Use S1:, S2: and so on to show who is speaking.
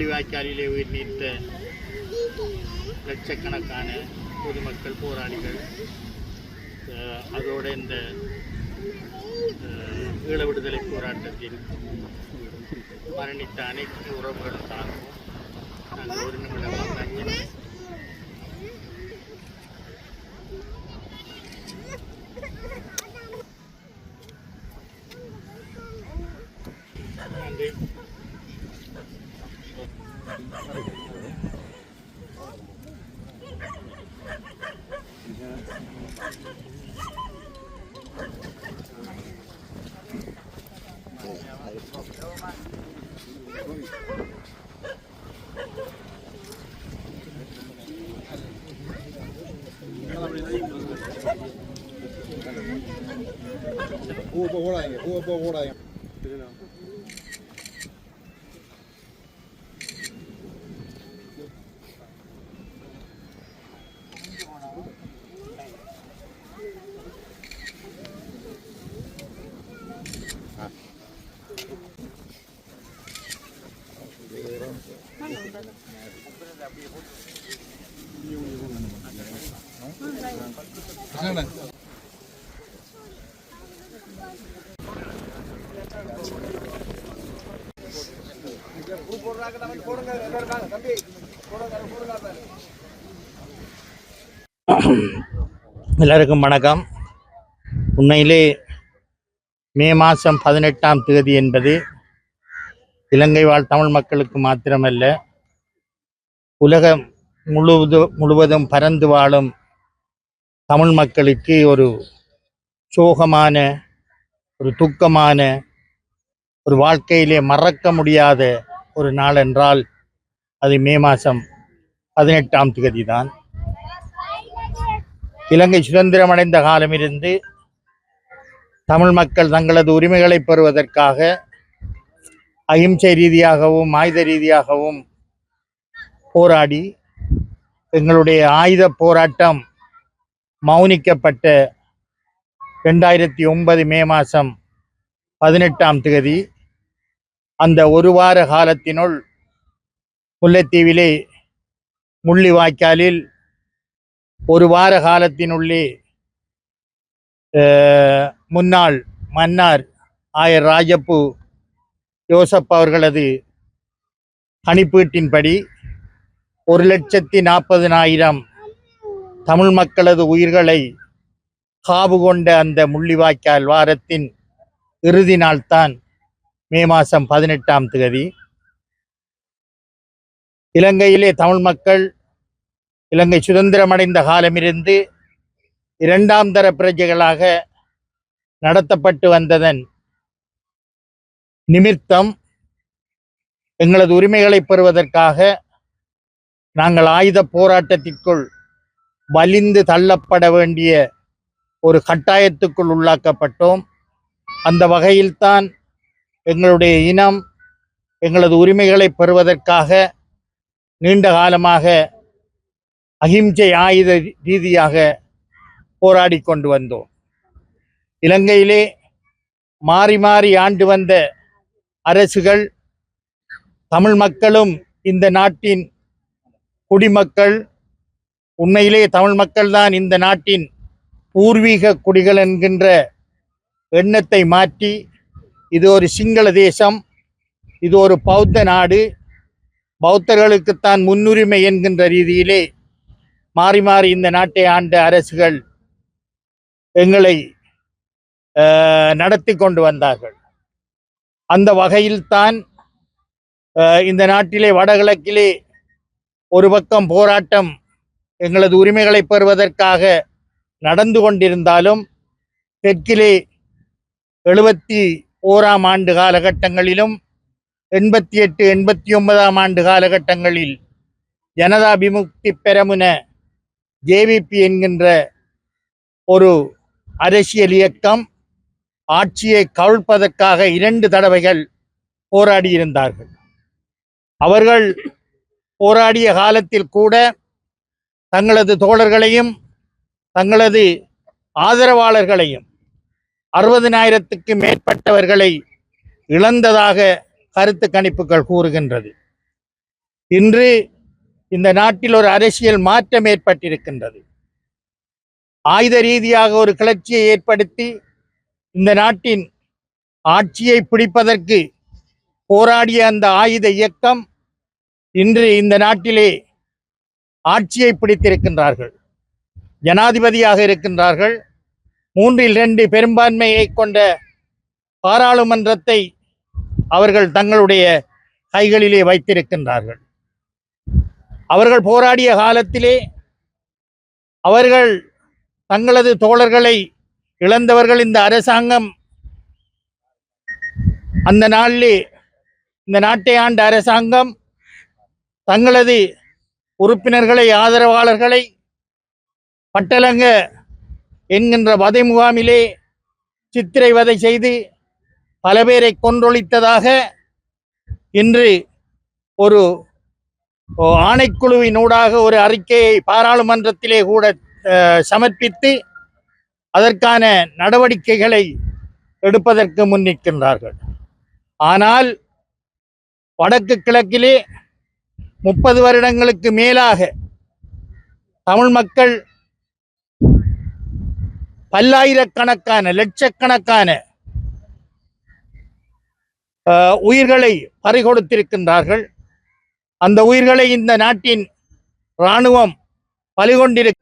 S1: முள்ளிவாய்க்காலிலே உயிர் நீத்த லட்சக்கணக்கான பொதுமக்கள் போராளிகள் அதோட இந்த ஈழ விடுதலை போராட்டத்தில் மரணித்த அனைத்து உறவுகளும் தாங்கும் நாங்கள் ஒரு நிமிடம் அஞ்சலி ほ
S2: うぼほらへんほうぼほらへん。
S1: எல்லாருக்கும் வணக்கம். உண்மையிலே மே மாதம் பதினெட்டாம் தேதி என்பது இலங்கை வாழ் தமிழ் மக்களுக்கு மாத்திரமல்ல. உலகம் முழுவதும் முழுவதும் பறந்து வாழும் தமிழ் மக்களுக்கு ஒரு சோகமான ஒரு துக்கமான ஒரு வாழ்க்கையிலே மறக்க முடியாத ஒரு நாள் என்றால் அது மே மாதம் பதினெட்டாம் தேதி தான் இலங்கை சுதந்திரமடைந்த காலமிருந்து தமிழ் மக்கள் தங்களது உரிமைகளை பெறுவதற்காக அகிம்சை ரீதியாகவும் ஆயுத ரீதியாகவும் போராடி எங்களுடைய ஆயுத போராட்டம் மௌனிக்கப்பட்ட ரெண்டாயிரத்தி ஒன்பது மே மாதம் பதினெட்டாம் தேதி அந்த ஒரு வார காலத்தினுள் முல்லைத்தீவிலே முள்ளிவாய்க்காலில் ஒரு வார காலத்தினுள்ளே முன்னாள் மன்னார் ஆயர் ராஜப்பு யோசப் அவர்களது கணிப்பீட்டின்படி ஒரு லட்சத்தி நாற்பதினாயிரம் தமிழ் மக்களது உயிர்களை காவு கொண்ட அந்த முள்ளிவாய்க்கால் வாரத்தின் இறுதி நாள்தான் மே மாதம் பதினெட்டாம் தேதி. இலங்கையிலே தமிழ் மக்கள் இலங்கை சுதந்திரமடைந்த காலமிருந்து இரண்டாம் தர பிரஜைகளாக நடத்தப்பட்டு வந்ததன் நிமித்தம் எங்களது உரிமைகளை பெறுவதற்காக நாங்கள் ஆயுத போராட்டத்திற்குள் வலிந்து தள்ளப்பட வேண்டிய ஒரு கட்டாயத்துக்குள் உள்ளாக்கப்பட்டோம். அந்த வகையில்தான் எங்களுடைய இனம் எங்களது உரிமைகளை பெறுவதற்காக நீண்ட காலமாக அகிம்சை ஆயுத ரீதியாக போராடி கொண்டு வந்தோம். இலங்கையிலே மாறி மாறி ஆண்டு வந்த அரசுகள் தமிழ் மக்களும் இந்த நாட்டின் குடிமக்கள் உண்மையிலே தமிழ் மக்கள் தான் இந்த நாட்டின் பூர்வீக குடிகள் என்கின்ற எண்ணத்தை மாற்றி இது ஒரு சிங்கள தேசம் இது ஒரு பௌத்த நாடு பௌத்தர்களுக்குத்தான் முன்னுரிமை என்கின்ற ரீதியிலே மாறி மாறி இந்த நாட்டை ஆண்ட அரசுகள் எங்களை நடத்தி கொண்டு வந்தார்கள். அந்த வகையில்தான் இந்த நாட்டிலே வடகிழக்கிலே ஒரு பக்கம் போராட்டம் எங்களது உரிமைகளை பெறுவதற்காக நடந்து கொண்டிருந்தாலும் தெற்கிலே எழுபத்தி ஓராம் ஆண்டு காலகட்டங்களிலும் எண்பத்தி எட்டு எண்பத்தி ஒன்பதாம் ஆண்டு காலகட்டங்களில் ஜனதா விமுக்தி பெரமுன ஜேவிபி என்கின்ற ஒரு அரசியல் இயக்கம் ஆட்சியை கவிழ்ப்பதற்காக இரண்டு தடவைகள் போராடியிருந்தார்கள். அவர்கள் போராடிய காலத்தில் கூட தங்களது தோழர்களையும் தங்களது ஆதரவாளர்களையும் அறுபதினாயிரத்துக்கு மேற்பட்டவர்களை இழந்ததாக கருத்து கணிப்புகள் கூறுகின்றது. இன்று இந்த நாட்டில் ஒரு அரசியல் மாற்றம் ஏற்பட்டிருக்கின்றது. ஆயுத ரீதியாக ஒரு கிளர்ச்சியை ஏற்படுத்தி இந்த நாட்டின் ஆட்சியை பிடிப்பதற்கு போராடிய அந்த ஆயுத இயக்கம் இன்று இந்த நாட்டிலே ஆட்சியை பிடித்திருக்கின்றார்கள். ஜனாதிபதியாக இருக்கின்றார்கள். மூன்றில் ரெண்டு பெரும்பான்மையை கொண்ட பாராளுமன்றத்தை அவர்கள் தங்களுடைய கைகளிலே வைத்திருக்கின்றார்கள். அவர்கள் போராடிய காலத்திலே அவர்கள் தங்களது தோழர்களை இழந்தவர்கள் இந்த அரசாங்கம். அந்த நாளிலே இந்த நாட்டை ஆண்ட அரசாங்கம் தங்களது உறுப்பினர்களை ஆதரவாளர்களை பட்டலங்க என்கின்ற வதை முகாமிலே சித்திரை வதை செய்து பல பேரை கொன்றொழித்ததாக இன்று ஒரு ஆணைக்குழுவினூடாக ஒரு அறிக்கையை பாராளுமன்றத்திலே கூட சமர்ப்பித்து அதற்கான நடவடிக்கைகளை எடுப்பதற்கு முன்னிற்கின்றார்கள். ஆனால் வடக்கு கிழக்கிலே முப்பது வருடங்களுக்கு மேலாக தமிழ் மக்கள் பல்லாயிரக்கணக்கான லட்சக்கணக்கான உயிர்களை பறிகொடுத்திருக்கின்றார்கள். அந்த உயிர்களை இந்த நாட்டின் இராணுவம் பலிகொண்டிருக்க